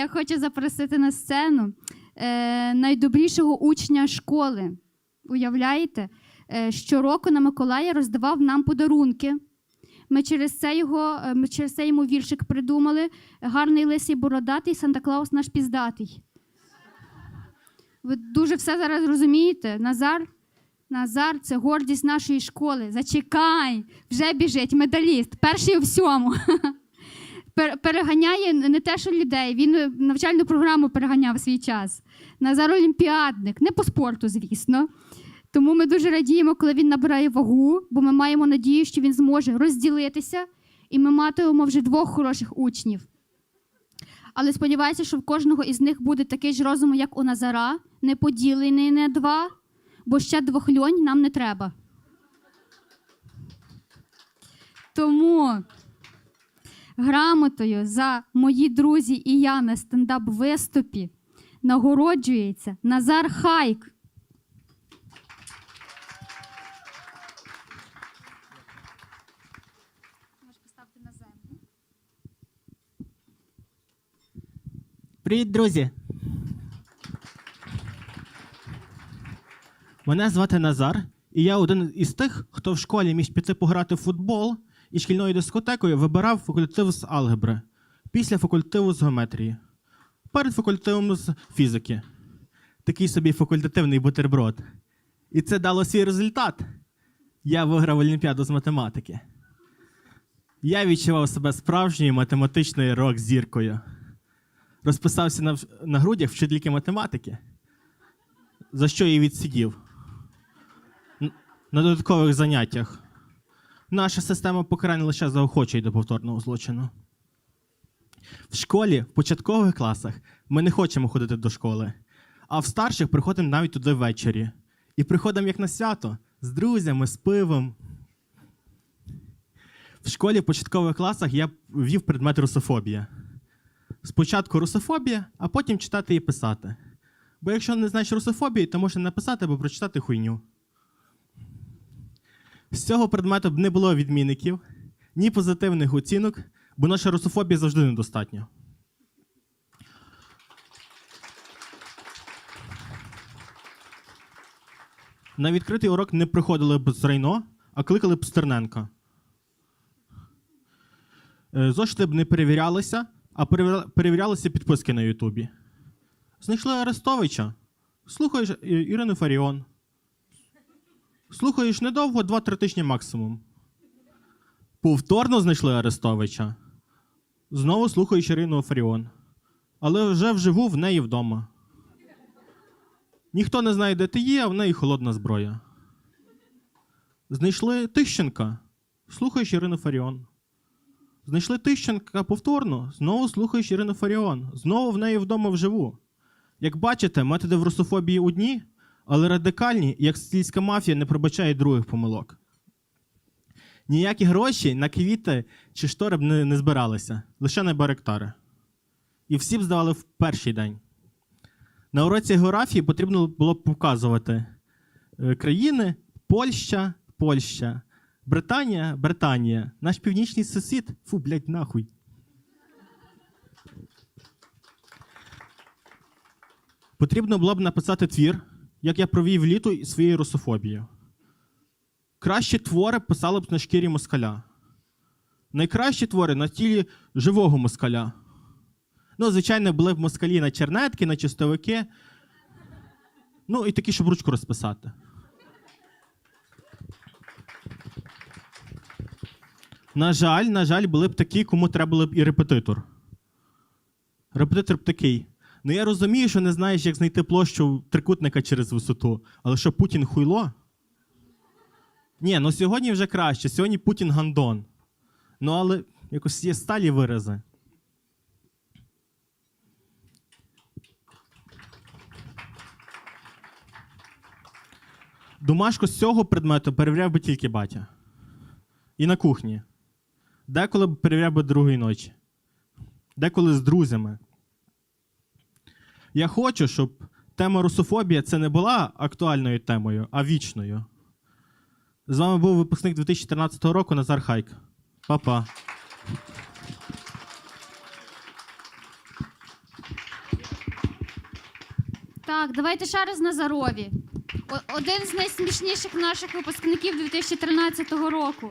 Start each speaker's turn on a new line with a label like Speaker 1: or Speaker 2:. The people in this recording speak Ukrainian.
Speaker 1: Я хочу запросити на сцену е, найдобрішого учня школи. Уявляєте? Е, щороку на Миколая роздавав нам подарунки. Ми через це його, е, ми через це йому віршик придумали. Гарний лисий бородатий, Санта Клаус наш піздатий. Ви дуже все зараз розумієте? Назар, Назар це гордість нашої школи. Зачекай, вже біжить медаліст, перший у всьому. Пер- Переганяє не те, що людей. Він е, навчальну програму переганяв свій час. Назар Олімпіадник, не по спорту, звісно. Тому ми дуже радіємо, коли він набирає вагу, бо ми маємо надію, що він зможе розділитися, і ми матимемо вже двох хороших учнів. Але сподіваюся, що в кожного із них буде такий ж розум, як у Назара, не поділений на два, бо ще двох льонь нам не треба. Тому грамотою за мої друзі і я на стендап-виступі нагороджується Назар Хайк.
Speaker 2: Привіт, друзі! Мене звати Назар, і я один із тих, хто в школі міг піти пограти в футбол і шкільною дискотекою вибирав факультатив з алгебри, після факультативу з геометрії, перед факультативом з фізики. Такий собі факультативний бутерброд. І це дало свій результат. Я виграв Олімпіаду з математики. Я відчував себе справжньою математичною рок-зіркою розписався на, на грудях вчительки математики, за що її відсидів на додаткових заняттях. Наша система покарань лише заохочує до повторного злочину. В школі, в початкових класах, ми не хочемо ходити до школи, а в старших приходимо навіть туди ввечері. І приходимо як на свято з друзями, з пивом. В школі в початкових класах я ввів предмет русофобія спочатку русофобія, а потім читати і писати. Бо якщо не знаєш русофобії, то можна написати або прочитати хуйню. З цього предмету б не було відмінників, ні позитивних оцінок, бо наша русофобія завжди недостатньо. На відкритий урок не приходили б з Рейно, а кликали б Стерненка. Е, Зошити б не перевірялися, а перевірялися підписки на Ютубі. Знайшли Арестовича. Слухаєш Ірину Фаріон. Слухаєш недовго, 2-3 тижні максимум. Повторно знайшли Арестовича. Знову слухаєш Ірину Фаріон. Але вже вживу в неї вдома. Ніхто не знає, де ти є, а в неї холодна зброя. Знайшли Тищенка. Слухаєш Ірину Фаріон. Знайшли Тищенка повторно, знову слухаєш Ірину Фаріон, знову в неї вдома вживу. Як бачите, методи в русофобії одні, але радикальні, як сицилійська мафія не пробачає других помилок. Ніякі гроші на квіти чи штори б не, не збиралися, лише на баректари. І всі б здавали в перший день. На уроці географії потрібно було б показувати е, країни Польща, Польща, Британія, Британія, наш північний сусід. Фу, блядь, нахуй. Потрібно було б написати твір, як я провів літо своєю русофобією. Кращі твори писали б на шкірі москаля. Найкращі твори на тілі живого москаля. Ну, звичайно, були б москалі на чернетки, на чистовики. Ну, і такі, щоб ручку розписати. На жаль, на жаль, були б такі, кому треба було б і репетитор. Репетитор б такий. Ну я розумію, що не знаєш, як знайти площу трикутника через висоту, але що Путін хуйло? Ні, ну сьогодні вже краще. Сьогодні Путін гандон. Ну, але якось є сталі вирази. Домашку з цього предмету перевіряв би тільки батя. І на кухні. Деколи перевіряв би другої ночі. Деколи з друзями. Я хочу, щоб тема русофобія це не була актуальною темою, а вічною. З вами був випускник 2013 року Назар Хайк. Па-па.
Speaker 1: Так, давайте ще раз Назарові. Один з найсмішніших наших випускників 2013 року.